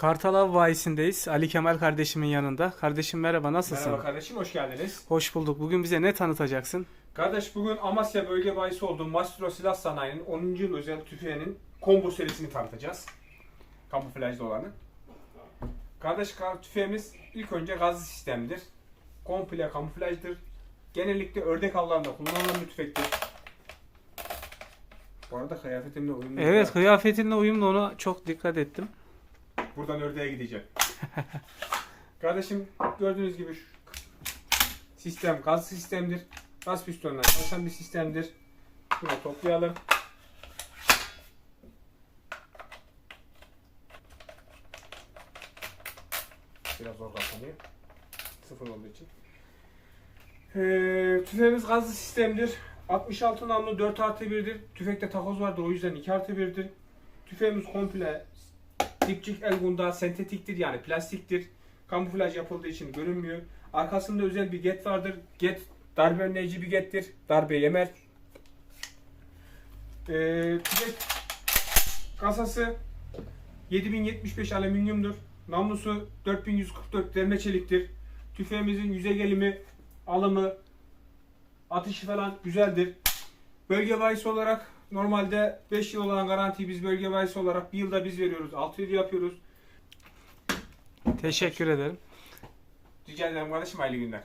Kartal Av Bayisi'ndeyiz. Ali Kemal kardeşimin yanında. Kardeşim merhaba nasılsın? Merhaba kardeşim hoş geldiniz. Hoş bulduk. Bugün bize ne tanıtacaksın? Kardeş bugün Amasya bölge bayisi olduğum Mastro Silah Sanayi'nin 10. yıl özel tüfeğinin combo serisini tanıtacağız. Kamuflajlı olanı. Kardeş kar- tüfeğimiz ilk önce gazlı sistemdir. Komple kamuflajdır. Genellikle ördek avlarında kullanılan bir tüfektir. Bu arada kıyafetimle uyumlu. Evet kıyafetinle uyumlu ona çok dikkat ettim. Buradan ördeğe gideceğim. Kardeşim gördüğünüz gibi şu sistem gaz sistemdir. Gaz pistonla çalışan bir sistemdir. Şunu toplayalım. Biraz zor kapanıyor. Sıfır olduğu için. Ee, tüfeğimiz gazlı sistemdir. 66 namlu 4 artı 1'dir. Tüfekte takoz vardır o yüzden 2 artı 1'dir. Tüfeğimiz komple Dipçik el gunda sentetiktir yani plastiktir. Kamuflaj yapıldığı için görünmüyor. Arkasında özel bir get vardır. Get darbe önleyici bir gettir. Darbe yemez. Ee, kasası 7075 alüminyumdur. Namlusu 4144 derme çeliktir. Tüfeğimizin yüzey gelimi, alımı, atışı falan güzeldir. Bölge bayisi olarak normalde 5 yıl olan garantiyi biz bölge bayisi olarak bir yılda biz veriyoruz. 6 yıl yapıyoruz. Teşekkür ederim. Rica ederim kardeşim hayırlı günler.